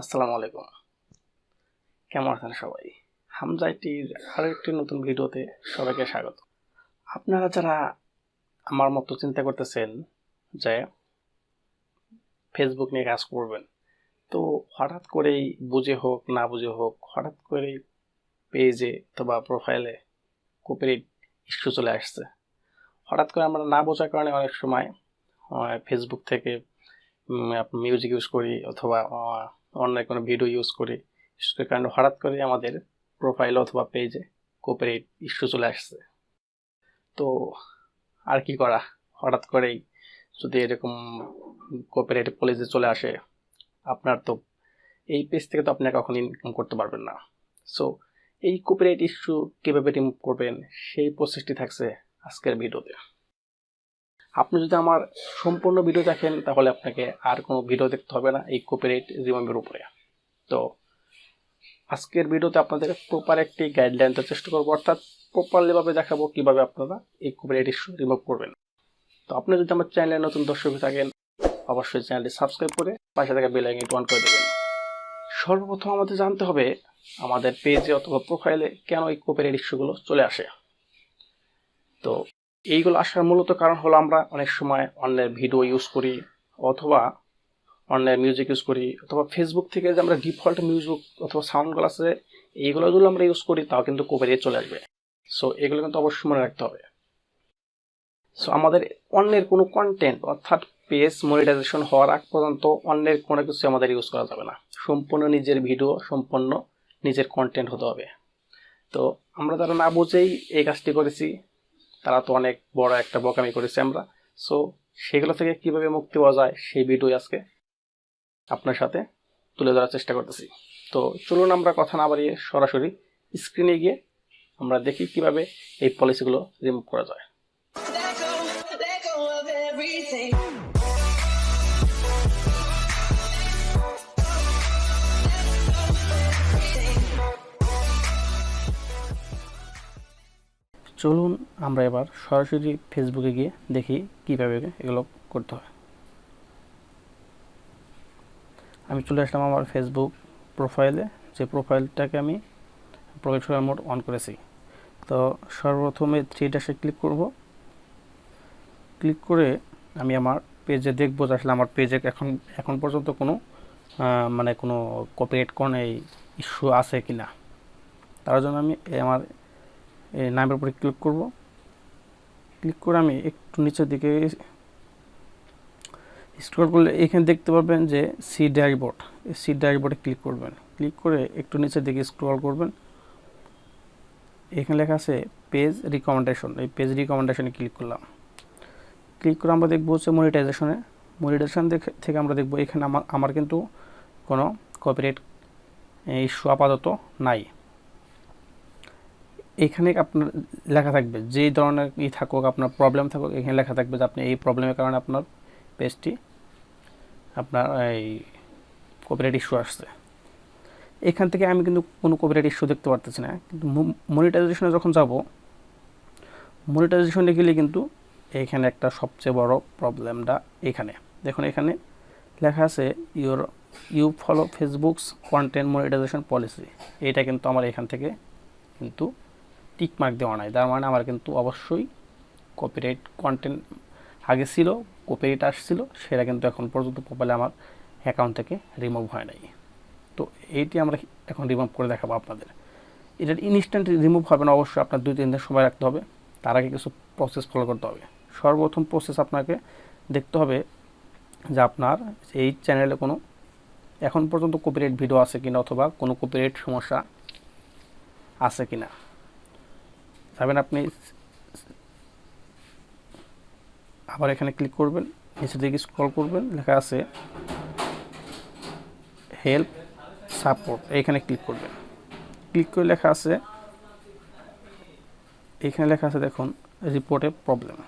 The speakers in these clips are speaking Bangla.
আসসালামু আলাইকুম। কেমন আছেন সবাই? হামজাইটির আরও একটি নতুন ভিডিওতে সবাইকে স্বাগত। আপনারা যারা আমার মতো চিন্তা করতেছেন যে ফেসবুক নিয়ে কাজ করবেন, তো হঠাৎ করেই বুঝে হোক, না বুঝে হোক, হঠাৎ করেই পেজে অথবা প্রোফাইলে কপিরাইট ইস্যু চলে আসছে। হঠাৎ করে আমরা না বোঝার কারণে অনেক সময় ফেসবুক থেকে মিউজিক ইউজ করি অথবা অন্য কোনো ভিডিও ইউজ করি ইস্যুর কারণে হঠাৎ করে আমাদের প্রোফাইল অথবা পেজে কপিরাইট ইস্যু চলে আসছে। তো আর কি করা? হঠাৎ করেই যদি এরকম কপিরাইট পলিসি চলে আসে, আপনার তো এই পেজ থেকে তো আপনি কখন ইনকাম করতে পারবেন না। সো এই কপিরাইট ইস্যু কীভাবে রিমুভ করবেন, সেই প্রসেসটি থাকছে আজকের ভিডিওতে আপনি যদি আমার সম্পূর্ণ ভিডিও দেখেন, তাহলে আপনাকে আর কোনো ভিডিও দেখতে হবে না এই কপিরাইট রিমুভের উপরে। তো, আজকের ভিডিওতে আপনাদের প্রপার একটি গাইডলাইন দেওয়ার চেষ্টা করব, অর্থাৎ প্রপারলি ভাবে দেখাবো কীভাবে আপনারা এই কপিরাইট ইস্যু রিমুভ করবেন। তো, আপনি যদি আমার চ্যানেলে নতুন দর্শক থাকেন, অবশ্যই চ্যানেলটি সাবস্ক্রাইব করে পাশে থাকা বেল আইকনটি অন করে দেবেন। সর্বপ্রথম আমাদের জানতে হবে, আমাদের পেজে অথবা প্রোফাইলে কেন এই কপিরাইট ইস্যুগুলো চলে আসে। তো এইগুলো আসার মূলত কারণ হলো আমরা অনেক সময় অন্যের ভিডিও ইউজ করি, অথবা অন্যের মিউজিক ইউজ করি, অথবা ফেসবুক থেকে যে আমরা ডিফল্ট মিউজিক অথবা সাউন্ডগুলো আছে, এইগুলো যদি আমরা ইউজ করি, তাও কিন্তু কপিরাইট চলে আসবে। সো এগুলো কিন্তু অবশ্যই মনে রাখতে হবে। সো আমাদের অন্যের কোনো কন্টেন্ট অর্থাৎ পেজ মনিটাইজেশন হওয়ার আগ পর্যন্ত অন্যের কোনো কিছু আমাদের ইউজ করা যাবে না। সম্পূর্ণ নিজের ভিডিও সম্পূর্ণ নিজের কন্টেন্ট হতে হবে। তো, আমরা যারা না বুঝেই এই কাজটি করেছি তারা তো অনেক বড় একটা বোকামি করেছি আমরা। সো সেগুলো থেকে কীভাবে মুক্তি পাওয়া যায় সেই ভিডিও আজকে আপনার সাথে তুলে ধরার চেষ্টা করতেছি। তো চলুন আমরা কথা না বাড়িয়ে সরাসরি স্ক্রিনে গিয়ে আমরা দেখি কীভাবে এই পলিসিগুলো রিমুভ করা যায়। চলুন আমরা এবার সরাসরি ফেসবুকে গিয়ে দেখি কীভাবে এগুলো করতে হয়। আমি চলে আসলাম আমার ফেসবুক প্রোফাইলে যে প্রোফাইলটাকে আমি প্রফেশনাল মোড অন করেছি। তো সর্বপ্রথমে থ্রি ড্যাশে ক্লিক করব। ক্লিক করে আমি আমার পেজে দেখব যে আসলে আমার পেজে এখন এখন পর্যন্ত কোনো মানে কোনো কপিরাইট কোন এই ইস্যু আছে কি না তার জন্য আমি আমার এই নামের উপরে ক্লিক করব। ক্লিক করে আমি একটু নিচের দিকে স্ক্রল করলে এখানে দেখতে পারবেন যে সি ড্যাশবোর্ড এই সি ড্যাশবোর্ডে ক্লিক করবেন। ক্লিক করে একটু নিচের দিকে স্ক্রল করবেন। এখানে লেখা আছে পেজ রিকমেন্ডেশন এই পেজ রিকমেন্ডেশনে ক্লিক করলাম। ক্লিক করে আমরা দেখব হচ্ছে মনিটাইজেশনে মনিটাইজেশন থেকে আমরা দেখব এখানে আমার আমার কিন্তু কোনো কপিরাইট ইস্যু আপাতত নাই। এখানে আপনার লেখা থাকবে যেই ধরনের ই থাকুক, আপনার প্রবলেম থাকুক, এখানে লেখা থাকবে যে আপনি এই প্রবলেমের কারণে আপনার পেজটি আপনার এই কপিরাইট ইস্যু আসছে। এখান থেকে আমি কিন্তু কোনো কপিরাইট ইস্যু দেখতে পারতেছি না, কিন্তু মনিটাইজেশনে যখন যাব মনিটাইজেশনে গেলে কিন্তু এইখানে একটা সবচেয়ে বড় প্রবলেমটা এখানে। দেখুন, এখানে লেখা আছে your you follow Facebook's content monetisation policy এটা কিন্তু আমার এখান থেকে কিন্তু টিক মার্ক দেওয়া নাই। তার মানে আমার কিন্তু অবশ্যই কপিরাইট কন্টেন্ট আগে ছিল কপিরাইট আসছিল, সেটা কিন্তু এখন পর্যন্ত প্রোফাইলে আমার অ্যাকাউন্ট থেকে রিমুভ হয় নাই। তো এইটি আমরা এখন রিমুভ করে দেখাবো আপনাদের। এটা ইনস্ট্যান্ট রিমুভ হবে না, অবশ্যই আপনার দুই, তিন দিন সময় রাখতে হবে। তার আগে কিছু প্রসেস ফলো করতে হবে। সর্বপ্রথম প্রসেস আপনাকে দেখতে হবে যে আপনার এই চ্যানেলে কোনো এখন পর্যন্ত কপিরাইট ভিডিও আছে কিনা অথবা কোনো কপিরাইট সমস্যা আছে কিনা। যাবেন আপনি আবার এখানে ক্লিক করবেন, নিচের দিকে স্ক্রল করবেন, লেখা আছে হেল্প সাপোর্ট এইখানে ক্লিক করবেন। ক্লিক করে লেখা আছে এখানে লেখা আছে দেখুন রিপোর্টে প্রবলেম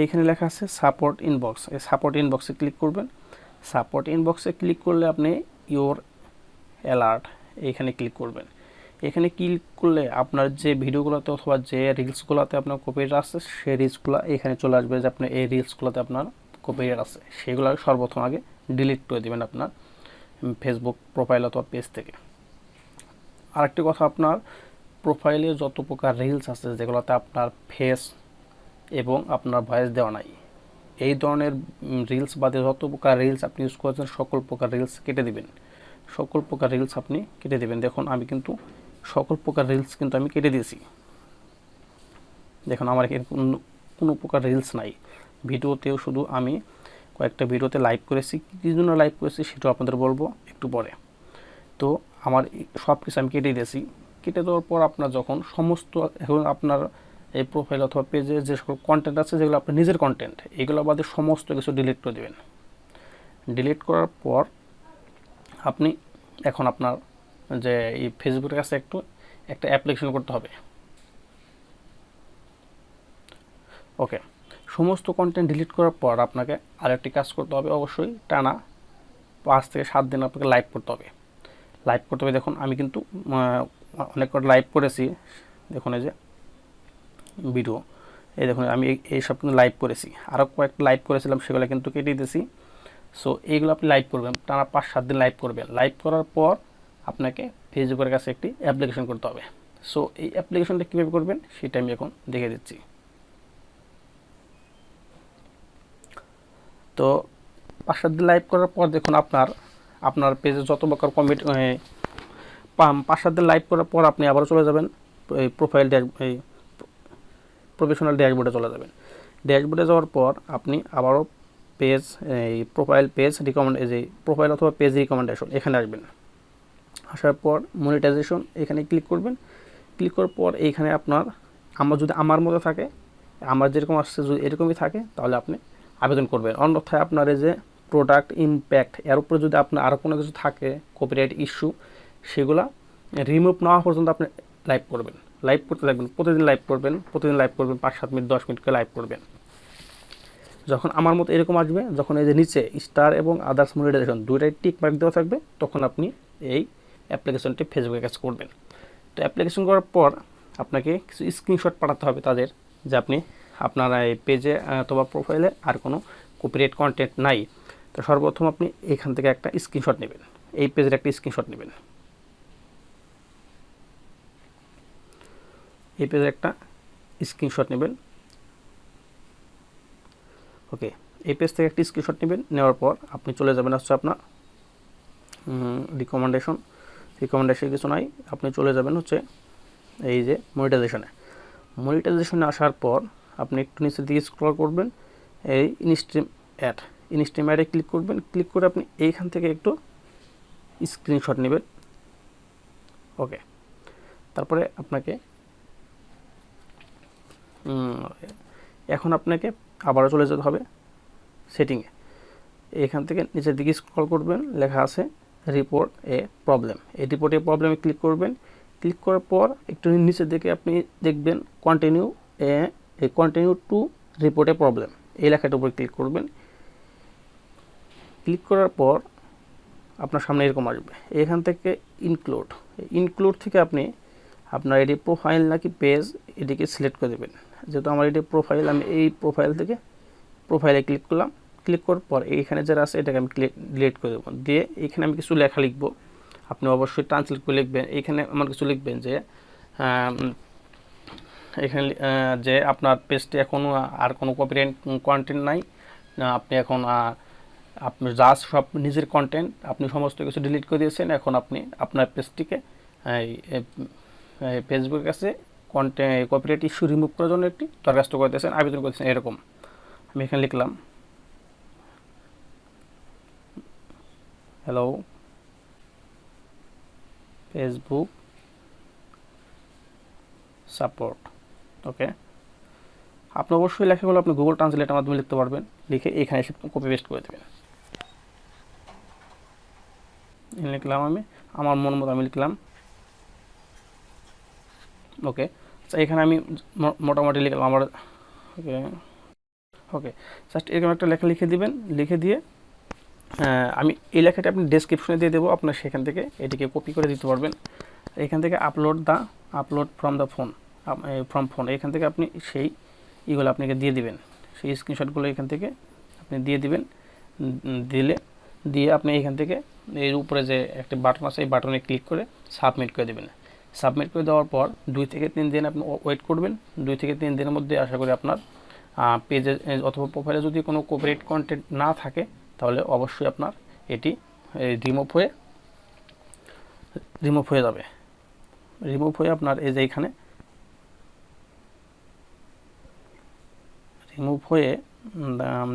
এইখানে লেখা আছে সাপোর্ট ইনবক্স এই সাপোর্ট ইনবক্সে ক্লিক করবেন। সাপোর্ট ইনবক্সে ক্লিক করলে আপনি ইওর অ্যালার্ট এইখানে ক্লিক করবেন। এখানে ক্লিক করলে আপনার যে ভিডিওগুলোতে অথবা যে রিলসগুলোতে আপনার কপিরাইট আছে সেই রিলসগুলো এখানে চলে আসবে যে আপনি এই রিলসগুলোতে আপনার কপিরাইট আছে সেগুলো সর্বপ্রথম আগে ডিলিট করে দেবেন আপনার ফেসবুক প্রোফাইল অথবা পেজ থেকে। আরেকটি কথা, আপনার প্রোফাইলে যত প্রকার রিলস আছে, যেগুলোতে আপনার ফেস এবং আপনার ভয়েস দেওয়া নাই, এই ধরনের রিলস বাদে যত প্রকার রিলস আপনি ইউজ করেছেন, সকল প্রকার রিলস কেটে দিবেন। সকল প্রকার রিলস আপনি কেটে দেবেন। দেখুন, আমি কিন্তু সকল প্রকার রিলস কিন্তু আমি কেটে দিয়েছি। দেখুন, আমার কোনো কোনো প্রকার রিলস নাই। ভিডিওতেও শুধু আমি কয়েকটা ভিডিওতে লাইভ করেছি। কী জন্য লাইভ করেছি সেটাও আপনাদের বলব একটু পরে। তো আমার সব কিছু আমি কেটে দিয়েছি। কেটে দেওয়ার পর আপনার যখন সমস্ত, এখন আপনার এই প্রোফাইল অথবা পেজে যে সকল কন্টেন্ট আছে, যেগুলো আপনার নিজের কন্টেন্ট এগুলো বাদে সমস্ত কিছু ডিলিট করে দেবেন। ডিলিট করার পর আপনি, এখন আপনার যে এই ফেসবুকের কাছে একটু, একটা অ্যাপ্লিকেশন করতে হবে। ওকে সমস্ত কন্টেন্ট ডিলিট করার পর আপনাকে আরেকটি কাজ করতে হবে অবশ্যই, টানা পাঁচ থেকে সাত দিন আপনাকে লাইভ করতে হবে। লাইভ করতে হবে, দেখুন, আমি কিন্তু অনেক লাইভ করেছি। দেখুন, এই যে ভিডিও এই দেখুন, আমি এই- এই সব কিন্তু লাইভ করেছি। আরও কয়েকটা লাইভ করেছিলাম, সেগুলো কিন্তু কেটে দিয়েছি। সো এইগুলো আপনি লাইভ করবেন, টানা পাঁচ সাত দিন লাইভ করবেন। লাইভ করার পর আপনাকে ফেসবুকের কাছে একটি অ্যাপ্লিকেশন করতে হবে। সো এই অ্যাপ্লিকেশনটা কীভাবে করবেন সেটা আমি এখন দেখে দিচ্ছি। তো পাঁচ দিন লাইভ করার পর দেখুন আপনার আপনার পেজে যত প্রকার কমিট পাঁচ দিন লাইভ করার পর আপনি আবারও চলে যাবেন, এই প্রোফাইল ড্যাশ এই প্রফেশনাল ড্যাশবোর্ডে চলে যাবেন। ড্যাশবোর্ডে যাওয়ার পর আপনি আবারও পেজ এই প্রোফাইল পেজ রিকমেন্ড যে প্রোফাইল অথবা পেজ রিকমেন্ডেশন এখানে আসবেন। আসার পর মনিটাইজেশন এখানে ক্লিক করবেন। ক্লিক করার পর এইখানে আপনার, আমার যদি আমার মতো থাকে, আমার যেরকম আসছে যদি এরকমই থাকে, তাহলে আপনি আবেদন করবেন। অন্যথায় আপনার এই যে প্রোডাক্ট ইম্প্যাক্ট এর উপরে যদি আপনার আরও কোনো কিছু থাকে কপিরাইট ইস্যু সেগুলা রিমুভ না হওয়া পর্যন্ত আপনি লাইভ করবেন। লাইভ করতে থাকবেন, প্রতিদিন লাইভ করবেন, প্রতিদিন লাইভ করবেন, পাঁচ, সাত মিনিট, দশ মিনিট করে লাইভ করবেন। যখন আমার মতো এরকম আসবে, যখন এই যে নিচে স্টার এবং আদার্স মনিটাইজেশন দুইটাই টিক মার্ক দেওয়া থাকবে, তখন আপনি এই অ্যাপ্লিকেশনটি ফেসবুকে কাজ করবেন। তো অ্যাপ্লিকেশন করার পর আপনাকে কিছু স্ক্রিনশট পাঠাতে হবে তাদের যে আপনি আপনার এই পেজে অথবা প্রোফাইলে আর কোনো কপিরাইট কন্টেন্ট নাই। তো সর্বপ্রথম আপনি এখান থেকে একটা স্ক্রিনশট নেবেন। এই পেজের একটা স্ক্রিনশট নেবেন। এই পেজের একটা স্ক্রিনশট নেবেন। ওকে এই পেজ থেকে একটা স্ক্রিনশট নেবেন। নেওয়ার পর আপনি চলে যাবেন হচ্ছে আপনার রিকমেন্ডেশন রিকমেন্ডেশন কিছু নাই। আপনি চলে যাবেন হচ্ছে এই যে মনিটাইজেশনে মনিটাইজেশনে আসার পর আপনি একটু নিচের দিকে স্ক্রল করবেন, এই ইনস্ট্রিম অ্যাড ইনস্ট্রিম অ্যাডে ক্লিক করবেন ক্লিক করে আপনি এইখান থেকে একটু স্ক্রিনশট নেবেন। ওকে তারপরে আপনাকে এখন আপনাকে আবারও চলে যেতে হবে সেটিংয়ে। এখান থেকে নিচের দিকে স্ক্রল করবেন, লেখা আছে রিপোর্ট এ প্রবলেম এই রিপোর্টে প্রবলেমে ক্লিক করবেন। ক্লিক করার পর একটু নিচের দিকে আপনি দেখবেন কন্টিনিউ এ কন্টিনিউ টু রিপোর্টে প্রবলেম এই লেখাটার উপর ক্লিক করবেন। ক্লিক করার পর আপনার সামনে এরকম আসবে। এখান থেকে ইনক্লুড ইনক্লুড থেকে আপনি আপনার এটি প্রোফাইল নাকি পেজ এটিকে সিলেক্ট করে দেবেন। যেহেতু আমার এটি প্রোফাইল আমি এই প্রোফাইল থেকে প্রোফাইলে ক্লিক করলাম। ক্লিক করার পর এইখানে যারা আছে, এটাকে আমি ডিলিট করে দেবো। দিয়ে এখানে আমি কিছু লেখা লিখব। আপনি অবশ্যই ট্রান্সলেট করে লিখবেন। এখানে আমার কিছু লিখবেন যে এখানে যে আপনার পেজটি এখনও আর কোনো কপিরাইট কন্টেন্ট নাই। আপনি এখন আপনি যা সব নিজের কন্টেন্ট আপনি সমস্ত কিছু ডিলিট করে দিয়েছেন। এখন আপনি আপনার পেজটিকে ফেসবুকের কাছে কন্টেন্ট কপিরাইট ইস্যু রিমুভ করার জন্য একটি দরখাস্ত করে দিয়েছেন, আবেদন করেছেন, এরকম। আমি এখানে লিখলাম। হ্যালো ফেসবুক সাপোর্ট ওকে আপনি অবশ্যই লেখাগুলো আপনি গুগল ট্রান্সলেটের মাধ্যমে লিখতে পারবেন। লিখে এখানে এসে কপি পেস্ট করে দেবেন। লিখলাম আমি। আমার মন মতো আমি লিখলাম। ওকে আচ্ছা এখানে আমি মোটামুটি লিখলাম। আমার ওকে ওকে জাস্ট এরকম একটা লেখা লিখে দিবেন। লিখে দিয়ে আমি এই লেখাটা আপনি ডেসক্রিপশনে দিয়ে দেবো, আপনার সেখান থেকে এটিকে কপি করে দিতে পারবেন। এখান থেকে upload the upload from the phone from phone এখান থেকে আপনি সেই ইগুলো আপনাকে দিয়ে দিবেন। সেই স্ক্রিনশটগুলো এখান থেকে আপনি আপনি দিয়ে দিবেন দিলে দিয়ে আপনি এখান থেকে এর উপরে যে একটা বাটন আছে, এই বাটনে ক্লিক করে সাবমিট করে দেবেন। সাবমিট করে দেওয়ার পর দুই থেকে তিন দিন আপনি ওয়েট করবেন। দুই থেকে তিন দিনের মধ্যে আশা করি আপনার পেজে অথবা প্রোফাইলে যদি কোনো কোপারেট কন্টেন্ট না থাকে তাহলে অবশ্যই আপনার এটি রিমুভ হয়ে রিমুভ হয়ে যাবে। রিমুভ হয়ে আপনার এই যে এখানে রিমুভ হয়ে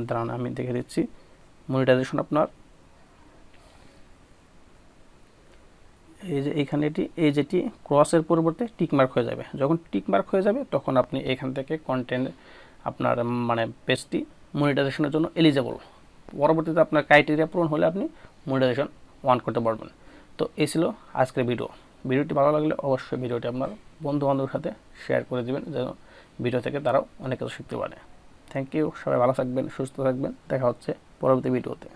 দাঁড়ান, আমি দেখে দিচ্ছি। মনিটাইজেশন আপনার, এই যে এইখানে এটি, এই যেটি ক্রসের পরিবর্তে টিকমার্ক হয়ে যাবে। যখন টিকমার্ক হয়ে যাবে, তখন আপনি এখান থেকে কন্টেন্ট আপনার মানে পেজটি মনিটাইজেশনের জন্য এলিজেবল পরবর্তীতে আপনার ক্রাইটেরিয়া পূরণ হলে আপনি মনিটাইজেশন অন করতে পারবেন। তো এই ছিল আজকের ভিডিও ভিডিওটি ভালো লাগলে অবশ্যই ভিডিওটি আপনার বন্ধু বান্ধবের সাথে শেয়ার করে দেবেন, যেন ভিডিও থেকে তারাও অনেক কিছু শিখতে পারে। থ্যাংক ইউ সবাই ভালো থাকবেন, সুস্থ থাকবেন। দেখা হচ্ছে পরবর্তী ভিডিওতে